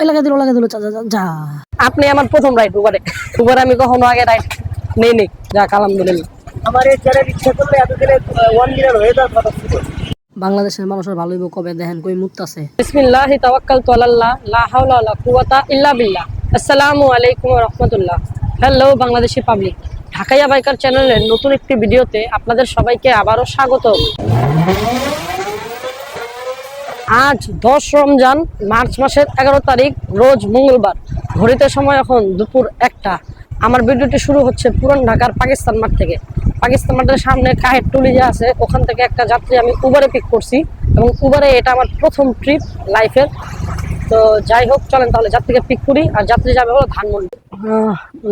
ওই লাগা দিল লাগা দিল যা আপনি আমার প্রথম রাইড উবারে উবারে আমি কখনো আগে রাইড নেই নেই। যাক আলহামদুলিল্লাহ। আমার এই চ্যানেল ইচ্ছা করলে এতদিনে ওয়ান হয়ে যাওয়ার কথা ছিল। বাংলাদেশের মানুষের ভালোই কবে? দেখেন কই মুক্ত আছে। বিসমিল্লাহি তাওয়াক্কালতু আলাল্লাহ লা হাওলা ওয়ালা কুওয়াতা ইল্লা বিল্লাহ। আসসালামু আলাইকুম ওয়া রাহমাতুল্লাহ। Hello Bangladeshi public Dhakaiya biker চ্যানেলের নতুন একটি ভিডিওতে আপনাদের সবাইকে আবারও স্বাগত আজ দশ রমজান মার্চ মাসের এগারো তারিখ রোজ মঙ্গলবার। ঘড়িতে সময় এখন দুপুর একটা। আমার ভিডিওটি শুরু হচ্ছে পুরান ঢাকার পাকিস্তান মাঠ থেকে। পাকিস্তান মাঠের সামনে কাহের টুলি যে আছে ওখান থেকে একটা যাত্রী আমি উবারে পিক করছি এবং উবারে এটা আমার প্রথম ট্রিপ লাইফের তো যাই হোক চলেন তাহলে যাত্রীকে পিক করি। আর যাত্রী যাবে হলো ধানমন্ডি।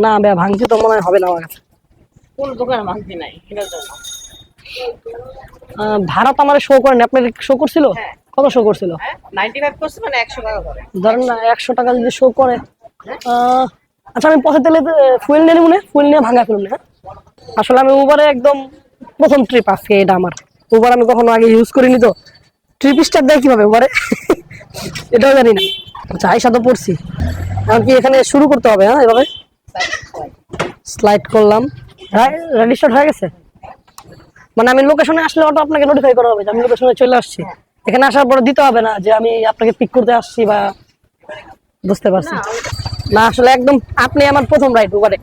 না বে ভাঙছি তো মনে হবে না আমার কাছে। কোন দোকানে ভাঙতি নাই? ভাড়া তো আমার শো করেনি। আপনার শো করছিল? হ্যাঁ। কত শো করছিল? করছে মানে ধরেন না একশো। টাকা যদি শো করে আচ্ছা আমি পথে তেলে ফুয়েল নিয়ে মনে ফুয়েল নিয়ে ভাঙা ফেলুন হ্যাঁ? আসলে আমি উবারে একদম প্রথম ট্রিপ আজকে এটা আমার। উবার আমি কখনো আগে ইউজ করিনি তো। ট্রিপ স্টার দেয় কীভাবে উবারে এটাও জানি না। আচ্ছা আইসা তো পড়ছি। এখন কি এখানে শুরু করতে হবে হ্যাঁ এভাবে? স্লাইড করলাম। রেডি স্টার্ট হয়ে গেছে? মানে আমি লোকেশনে আসলে অটো আপনাকে নোটিফাই করা হবে যে আমি লোকেশনে চলে আসছি। এখানে আসার পরে দিতে হবে না যে আমি আপনাকে পিক করতে আসছি বা বুঝতে পারছি। না আসলে একদম আপনি আমার প্রথম রাইড উবারে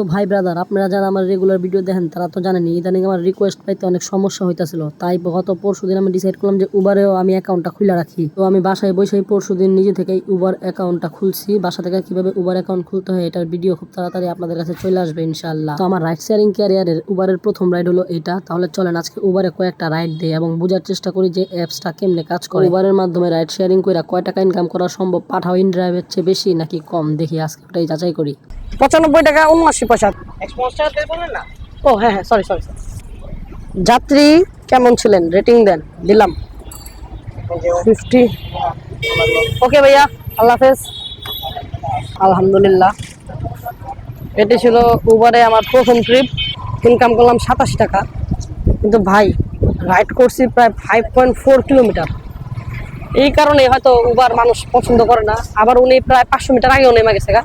তো ভাই ব্রাদার আপনারা যারা আমার রেগুলার ভিডিও দেখেন, তারা তো জানেনই, ইদানিং আমার রিকোয়েস্ট পাইতে অনেক সমস্যা হইতাছিল। তাই গত পরশু দিন আমি ডিসাইড করলাম যে উবারেও আমি অ্যাকাউন্টটা খুলে রাখি। তো আমি বাসায় বসেই পরশু দিন নিজে থেকেই উবার অ্যাকাউন্টটা খুলছি। বাসা থেকে কীভাবে উবার অ্যাকাউন্ট খুলতে হয়, এটার ভিডিও খুব তাড়াতাড়ি আপনাদের কাছে চলে আসবে ইনশাল্লাহ তো আমার রাইড শেয়ারিং ক্যারিয়ারের উবারের প্রথম রাইড হলো এটা। তাহলে চলেন, আজকে উবারে কয়েকটা রাইড দেয় এবং বোঝার চেষ্টা করি যে অ্যাপসটা কেমনে কাজ করে। উবারের মাধ্যমে রাইড শেয়ারিং করে কয় টাকা ইনকাম করা সম্ভব? পাঠাও ইন ড্রাইভের চেয়ে বেশি নাকি কম? দেখি, আজকে ওটাই যাচাই করি। পঁচানব্বই টাকা, উনআশি পয়সা। ও হ্যাঁ হ্যাঁ সরি সরি যাত্রী কেমন ছিলেন? রেটিং দেন দিলাম। ফিফটি ওকে ভাইয়া আল্লাহ হাফেজ। আলহামদুলিল্লাহ। এটি ছিল উবারে আমার প্রথম ট্রিপ ইনকাম করলাম সাতাশি টাকা। কিন্তু ভাই রাইড করছি প্রায় ফাইভ পয়েন্ট ফোর কিলোমিটার এই কারণে হয়তো উবার মানুষ পছন্দ করে না। আবার উনি প্রায় পাঁচশো মিটার আগেও নেমে গেছে গা।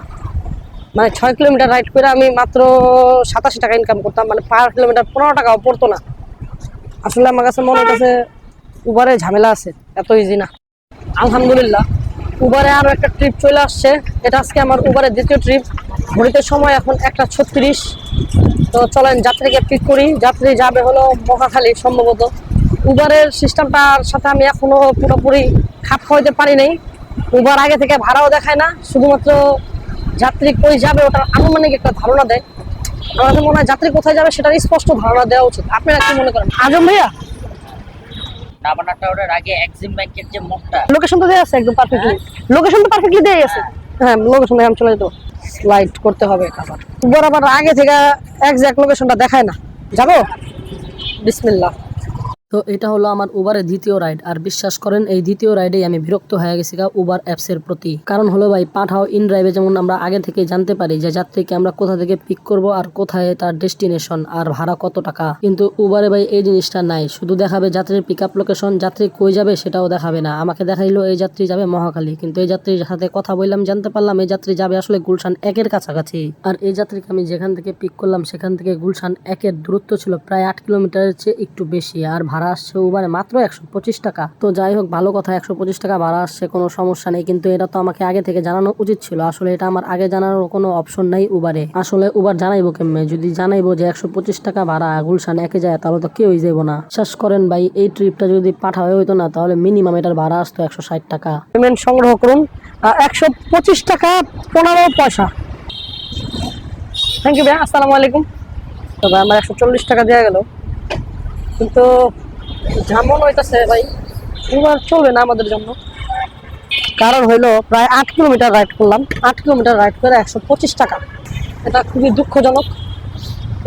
মানে ছয় কিলোমিটার রাইড করে আমি মাত্র সাতাশি টাকা ইনকাম করতাম। মানে পার কিলোমিটার পনেরো টাকাও পড়তো না। আসলে আমার কাছে মনে হচ্ছে উবারে ঝামেলা আছে, এত ইজি না। আলহামদুলিল্লাহ উবারে আরও একটা ট্রিপ চলে আসছে। এটা আজকে আমার উবারের দ্বিতীয় ট্রিপ ঘড়িতে সময় এখন একটা ছত্রিশ। তো চলেন যাত্রীকে পিক করি। যাত্রী যাবে হলো মহাখালী সম্ভবত। উবারের সিস্টেমটার সাথে আমি এখনও পুরোপুরি খাপ খাওয়াইতে পারি নাই। উবার আগে থেকে ভাড়াও দেখায় না। শুধুমাত্র যাত্রী কই যাবে ওটার আনুমানিক একটা ধারণা দেয়। আমার কাছে মনে হয় যাত্রী কোথায় যাবে সেটার স্পষ্ট ধারণা দেওয়া উচিত। আপনারা কি মনে করেন? আজম ভাইয়া? টাওয়ারের আগে এক্সিম ব্যাংকের যে মুখটা লোকেশন তো দেওয়া আছে একদম পারফেক্টলি লোকেশন তো পারফেক্টলি দেওয়া আছে। হ্যাঁ লোকেশন আমি চলে যেত স্লাইড করতে হবে আবার আগে থেকে লোকেশনটা দেখায় না। যাব? বিসমিল্লাহ। তো এটা হলো আমার উবারের দ্বিতীয় রাইড আর বিশ্বাস করেন, এই দ্বিতীয় রাইডেই আমি বিরক্ত হয়ে গেছি গা উবার অ্যাপসের প্রতি। কারণ হলো ভাই, পাঠাও ইন ড্রাইভে যেমন আমরা আগে থেকে জানতে পারি যে যাত্রীকে আমরা কোথা থেকে পিক করব আর কোথায় তার ডেস্টিনেশন আর ভাড়া কত টাকা। কিন্তু উবারে ভাই, এই জিনিসটা নাই। শুধু দেখাবে যাত্রীর পিক আপ লোকেশন যাত্রী কই যাবে সেটাও দেখাবে না। আমাকে দেখাইলো, এই যাত্রী যাবে মহাখালী। কিন্তু এই যাত্রীর সাথে কথা বললাম, জানতে পারলাম এই যাত্রী যাবে আসলে গুলশান একের কাছাকাছি। আর এই যাত্রীকে আমি যেখান থেকে পিক করলাম, সেখান থেকে গুলশান একের দূরত্ব ছিল প্রায় আট কিলোমিটারের চেয়ে একটু বেশি। আর ভাড়া আসছে উবারে মাত্র একশো পঁচিশ টাকা। তো যাই হোক, ভালো কথা, একশো পঁচিশ টাকা ভাড়া আসছে, কোনো সমস্যা নেই। কিন্তু এটা তো আমাকে আগে থেকে জানানো উচিত ছিল। আসলে এটা আমার আগে জানানোর কোনো অপশন নাই উবারে আসলে উবার জানাইবো কেমনে? যদি জানাইবো যে একশো পঁচিশ টাকা ভাড়া, গুলশান একে যায়, তাহলে তো কেউই যাইবো না। শেষ করেন ভাই, এই ট্রিপটা যদি পাঠাও হইতো না, তাহলে মিনিমাম এটার ভাড়া আসতো একশো ষাট টাকা। পেমেন্ট সংগ্রহ করুন একশো পঁচিশ টাকা পনেরো পয়সা। থ্যাংক ইউ ভাই, আসসালামু আলাইকুম। তো ভাই, আমার একশো চল্লিশ টাকা দেওয়া গেল। কিন্তু যেমন হইতাছে ভাই চলবে না আমাদের জন্য। কারণ হইল প্রায় আট কিলোমিটার রাইড করলাম, আট কিলোমিটার রাইড করে একশো পঁচিশ টাকা। এটা খুবই দুঃখজনক।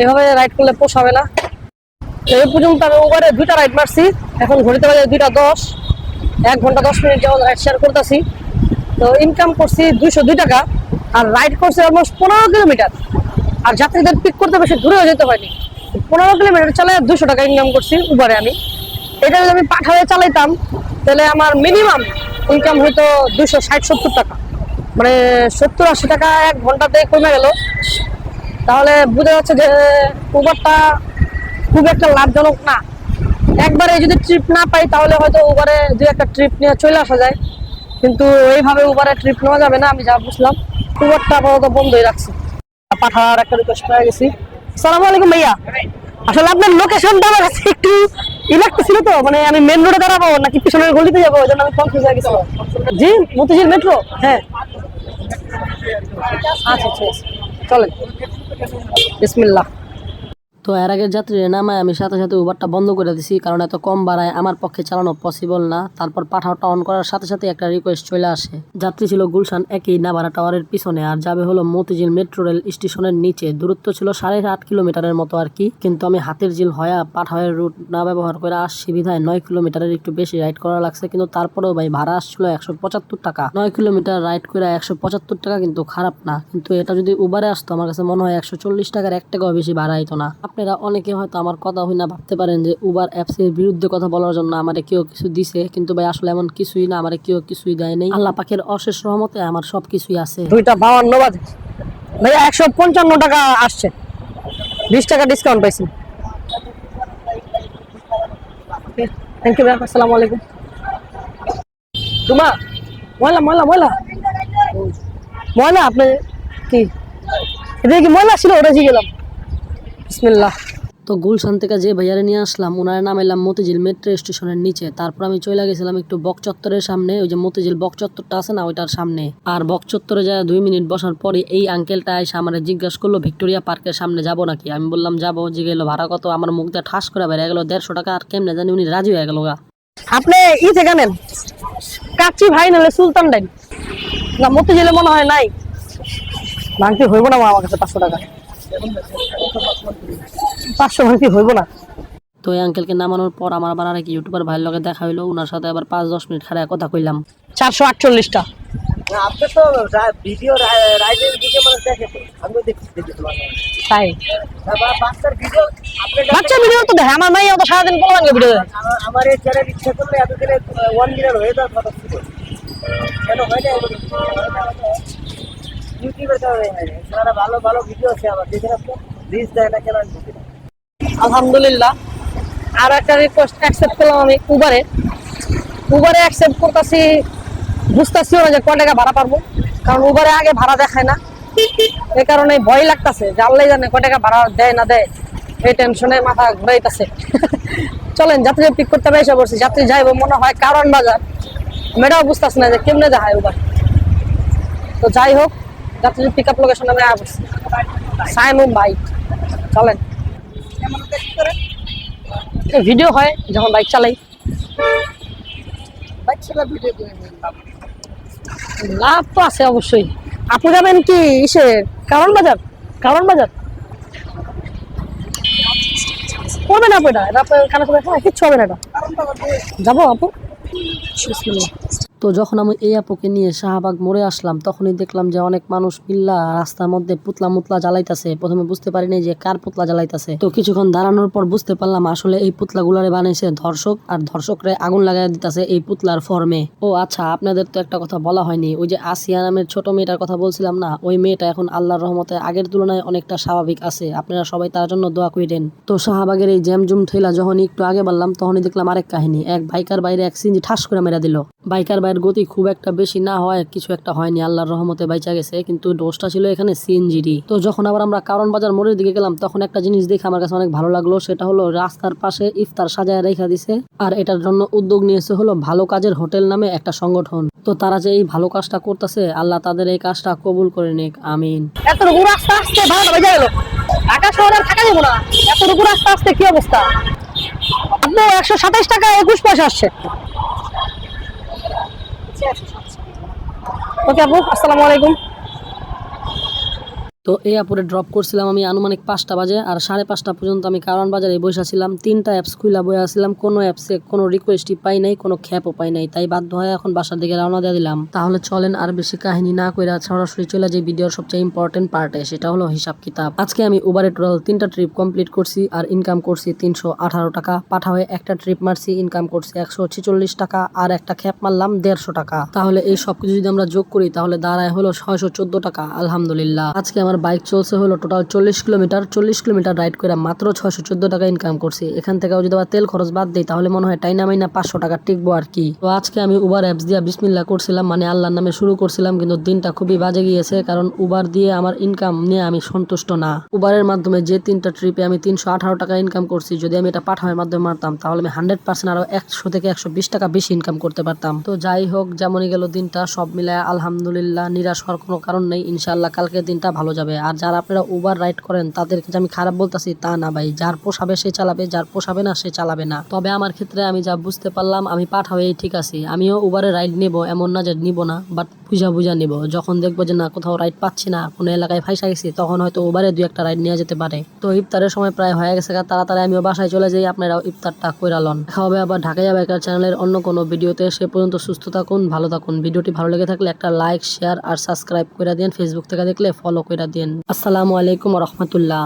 এভাবে রাইড করলে পোষাবে না। এই পর্যন্ত আমি ওভারে দুইটা রাইড মারছি, এখন ঘড়িতে বাজে দুইটা দশ। এক ঘণ্টা দশ মিনিট যেমন রাইড শেয়ার করতেছি। তো ইনকাম করছি দুইশো দুই টাকা, আর রাইড করছি অলমোস্ট পনেরো কিলোমিটার। আর যাত্রীদের পিক করতে বেশি দূরেও যেতে হয়নি। পনেরো কিলোমিটার চালাই দুশো টাকা ইনকাম করছি উবারে আমি। এটা যদি আমি পাঠায়ে চালাইতাম তাহলে আমার মিনিমাম ইনকাম হইতো দুশো ষাট সত্তর টাকা। মানে সত্তর আশি টাকা এক ঘন্টাতে কমে গেল। তাহলে বোঝা যাচ্ছে যে উবারটা খুব একটা লাভজনক না। একবারে যদি ট্রিপ না পাই তাহলে হয়তো উবারে দু একটা ট্রিপ নিয়ে চলে আসা যায়। কিন্তু এইভাবে উবারে ট্রিপ নেওয়া যাবে না আমি যা বুঝলাম। উবারটা আপাতত বন্ধই রাখছি। পাঠার একটা রিকোয়েস্ট পেয়ে গেছি। সালাম আলাইকুম ভাইয়া। আসলে আপনার লোকেশনটা আমার কাছে একটু ই ছিল তো? মানে আমি মেন রোডে দাঁড়াবো নাকি পিছনের গলিতে যাব? ওই জন্য আমি কনফিউজ হয়ে গেছিলাম। জি, মতিঝিল মেট্রো হ্যাঁ। আচ্ছা আচ্ছা। চলেন। বিসমিল্লাহ। তো এর আগের যাত্রীরা নামায় আমি সাথে সাথে উবারটা বন্ধ করে দিছি, কারণ এত কম ভাড়ায় আমার পক্ষে চালানো পসিবল না। তারপর পাঠাওটা অন করার সাথে সাথে একটা রিকোয়েস্ট চলে আসে। যাত্রী ছিল গুলশান, একই নাভারা টাওয়ারের পিছনে, আর যাবে হলো মতিঝিল মেট্রো রেল স্টেশনের নিচে। দূরত্ব ছিল সাড়ে আট কিলোমিটারের মতো আর কি, কিন্তু আমি হাতের ঝিল হয়া পাঠাওয়ের রুট না ব্যবহার করে আসছি বিধায় নয় কিলোমিটারের একটু বেশি রাইড করা লাগছে, কিন্তু তারপরেও ভাই ভাড়া আসছিল একশো পঁচাত্তর টাকা। নয় কিলোমিটার রাইড করে একশো পঁচাত্তর টাকা কিন্তু খারাপ না, কিন্তু এটা যদি উবারে আসতো, আমার কাছে মনে হয় একশো চল্লিশ টাকার এক টাকাও বেশি ভাড়া হইতো না। আপনারা অনেকে হয়তো আমার কথা হই না ভাবতে পারেন যে উবার অ্যাপসের বিরুদ্ধে কথা বলার জন্য আমারে কেউ কিছু দিছে, কিন্তু ভাই আসলে এমন কিছুই না, আমারে কেউ কিছুই দেয় নাই। আল্লাহ পাকের অশেষ রহমতে আমার সব কিছুই আছে। দুইটা বাউান্ন বাজে। ভাইয়া একশো পঞ্চান্ন টাকা আসছে। বিশ টাকা ডিসকাউন্ট পাইছি। থ্যাংক ইউ ভাই আসসালামু আলাইকুম। তোমা ময়লা ময়লা ময়লা। ময়লা, আপনি কি? এদিকে ময়লা ছিল? ওটা গেলাম। বিসমিল্লাহ। তো গুলশান থেকে যে ভাইয়ারে নিয়ে আসলাম ওনার নাম এলাম মতিঝিল মেট্রো স্টেশনের নিচে। তারপর আমি চলে গেছিলাম একটু বক চত্বরের সামনে, ওই যে মতিঝিল বক চত্বরটা আছে না, ওইটার সামনে। আর বক চত্বরে যায় দুই মিনিট বসার পরে এই আঙ্কেলটা এসে আমার জিজ্ঞাসা করল, ভিক্টোরিয়া পার্কের সামনে যাব নাকি? আমি বললাম, যাব। যে গেলো, ভাড়া কত? আমার মুখ দিয়ে ঠাস করে বেড়ে গেলো, দেড়শো টাকা, আর কেমনে জানি উনি রাজি হয়ে গেল গা। আপনি ই থেকে নেন, কাচ্চি ভাই নাহলে সুলতান ডাইন না, মতিঝিলে মনে হয় নাই। ভাঙতি হইব না আমার কাছে পাঁচশো টাকা। পাঁচশো ভাঙতি হইব না। তো এই আঙ্কেলকে নামানোর পর আমার আবার আরেক ইউটিউবার ভাইয়ের লগে দেখা হইল ওনার সাথে আবার পাঁচ দশ মিনিট খাড়া কথা কইলাম। চারশো আটচল্লিশটা। আপনি তো ভিডিও রাইডের মানে দেখে আমিও দেখছি তাই? বাচ্চার ভিডিও বাচ্চা ভিডিও তো দেখে আমার মাইয়া তো সারাদিন কোন লাগে ভিডিও দেখে। আমার- আমার এই চ্যানেল ইচ্ছা করলে এতদিনে ওয়ান মিলিয়ন হয়ে যাওয়ার কথা ছিল। কেন হয় না ভালো ভালো ভিডিও আছে আমার। আলহামদুলিল্লাহ, আর একটা রিকোয়েস্ট অ্যাকসেপ্ট করলাম আমি উবারে উবারে অ্যাকসেপ্ট করতেছি বুঝতেছিও না যে ক টাকা ভাড়া পারব। কারণ উবারে আগে ভাড়া দেখায় না। এই কারণে ভয় লাগতেছে আল্লাহ জানে ক টাকা ভাড়া দেয় না দেয়। এই টেনশনে মাথা ঘুরাইতেছে। চলেন, যাত্রী পিক করতে হবে, এসে পড়ছি। যাত্রী যাইবো, মনে হয় কারণ বাজার। আমি এটাও বুঝতেছি না যে কেমনে দেখায় উবার তো যাই হোক যাত্রী পিক আপ লোকেশনে চলেন। ভিডিও হয় যখন বাইক চালাই। বাইক ছেলে ভিডিও লাভ তো আছে অবশ্যই। আপু যাবেন কি ইসে কারণ বাজার? কারণ বাজার? করবে না আপু এটা? এটা আপনার হ্যাঁ কিচ্ছু হবে না এটা। যাব আপু। তো যখন আমি এই আপুকে নিয়ে শাহবাগ মোড়ে আসলাম, তখনই দেখলাম যে অনেক মানুষ মিল্লা রাস্তার মধ্যে পুতলা মুতলা জ্বালাইতেছে। প্রথমে বুঝতে পারিনি যে কার পুতলা জ্বালাইতেছে। তো কিছুক্ষণ দাঁড়ানোর পর বুঝতে পারলাম আসলে এই পুতলা গুলারে বানাইছে ধর্ষক, আর ধর্ষকরে আগুন লাগাই দিতেছে এই পুতলার ফর্মে। ও আচ্ছা আপনাদের তো একটা কথা বলা হয়নি। ওই যে আসিয়া নামের ছোট মেয়েটার কথা বলছিলাম না, ওই মেয়েটা এখন আল্লাহর রহমতে আগের তুলনায় অনেকটা স্বাভাবিক আছে। আপনারা সবাই তার জন্য দোয়া কইরেন। তো শাহবাগের এই জ্যামজুম ঠেলা যখন একটু আগে বললাম তখনই দেখলাম আরেক কাহিনী। এক বাইকার বাইরে এক সিঞ্জি ঠাস করে মেরা দিল। বাইকার বাইরের গতি খুব একটা বেশি না হয়, কিছু একটা হয়নি, আল্লাহর রহমতে বাইচা গেছে। কিন্তু দোষটা ছিল এখানে সিএনজিডি তো যখন আবার আমরা কারণ বাজার মোড়ের দিকে গেলাম, তখন একটা জিনিস দেখে আমার কাছে অনেক ভালো লাগল, সেটা হলো রাস্তার পাশে ইফতার সাজায় রেখা দিছে। আর এটার জন্য উদ্যোগ নিয়েছে হলো ভালো কাজের হোটেল নামে একটা সংগঠন। তো তারা যে এই ভালো কাজটা করতেছে, আল্লাহ তাদের এই কাজটা কবুল করে নিক, আমিন। একশো সাতাইশ টাকা একুশ পয়সা আসছে। ওকে আপু আসসালামু আলাইকুম। তো এই আপুরে ড্রপ করছিলাম আমি আনুমানিক পাঁচটা বাজে আর সাড়ে পাঁচটা পর্যন্ত আমি কারণ বাজারে বসে ছিলাম তিনটা অ্যাপস খুলে বয়ে আসছিলাম কোনো অ্যাপসে কোনো রিকোয়েস্টই পাই নাই, কোনো খ্যাপও পাই নাই। তাই বাধ্য হয়ে এখন বাসার দিকে রওনা দিয়ে দিলাম। তাহলে চলেন আর বেশি কাহিনী না কইরা সরাসরি চলে যে ভিডিওর সবচেয়ে ইম্পর্টেন্ট পার্টে সেটা হলো হিসাব কিতাব। আজকে আমি উবারে টোটাল তিনটা ট্রিপ কমপ্লিট করছি আর ইনকাম করছি তিনশো আঠারো টাকা। পাঠা হয়ে একটা ট্রিপ মারছি ইনকাম করছি একশো ছেচল্লিশ টাকা আর একটা খ্যাপ মারলাম দেড়শো টাকা। তাহলে এই সব কিছু যদি আমরা যোগ করি, তাহলে দাঁড়ায় হলো ছয়শো চোদ্দ টাকা, আলহামদুলিল্লাহ। আজকে আমার বাইক চলছে হলো টোটাল চল্লিশ কিলোমিটার চল্লিশ কিলোমিটার রাইড করে মাত্র ছয়শো চোদ্দ টাকা ইনকাম করছি। এখান থেকেও যদি আবার তেল খরচ বাদ দিই, তাহলে মনে হয় টাইনা মাইনা পাঁচশো টাকা টিকবো আর কি। তো আজকে আমি উবার অ্যাপস দিয়ে বিসমিল্লা করছিলাম মানে আল্লাহর নামে শুরু করছিলাম, কিন্তু দিনটা খুবই বাজে গিয়েছে, কারণ উবার দিয়ে আমার ইনকাম নিয়ে আমি সন্তুষ্ট না। উবারের মাধ্যমে যে তিনটা ট্রিপে আমি তিনশো আঠারো টাকা ইনকাম করছি, যদি আমি এটা পাঠাওয়ের মাধ্যমে মারতাম, তাহলে আমি হান্ড্রেড পার্সেন্ট আরও একশো থেকে একশো বিশ টাকা বেশি ইনকাম করতে পারতাম। তো যাই হোক, যেমনই গেল দিনটা, সব মিলায় আলহামদুলিল্লাহ, নিরাশ হওয়ার কোনো কারণ নেই, ইনশাআল্লাহ কালকে দিনটা ভালো যাবে। আর যারা আপনারা উবার রাইড করেন তাদেরকে আমি খারাপ বলতেছি, তা না ভাই। যার পোষাবে সে চালাবে, যার পোষাবে না সে চালাবে না। তবে আমার ক্ষেত্রে আমি যা বুঝতে পারলাম, আমি পাঠাবে ঠিক আছে। আমিও উবারে রাইড নেব, এমন না যে নিব না বাট বুঝা বুঝা নিব। যখন দেখব যে না, কোথাও রাইড পাচ্ছি না, কোনো এলাকায় ফাইসা গেছি, তখন হয়তো ওবারে দুই একটা রাইড নেওয়া যেতে পারে। তো ইফতারের সময় প্রায় হয়ে গেছে তাড়াতাড়ি আমিও বাসায় চলে যাই, আপনারাও ইফতারটা কইরা লন। দেখা হবে আবার ঢাকা যাবে একটা চ্যানেলের অন্য কোনো ভিডিওতে। সে পর্যন্ত সুস্থ থাকুন, ভালো থাকুন। ভিডিওটি ভালো লেগে থাকলে একটা লাইক শেয়ার আর সাবস্ক্রাইব করে দিন ফেসবুক থেকে দেখলে ফলো করে দিন আসসালামু আলাইকুম রহমতুল্লাহ।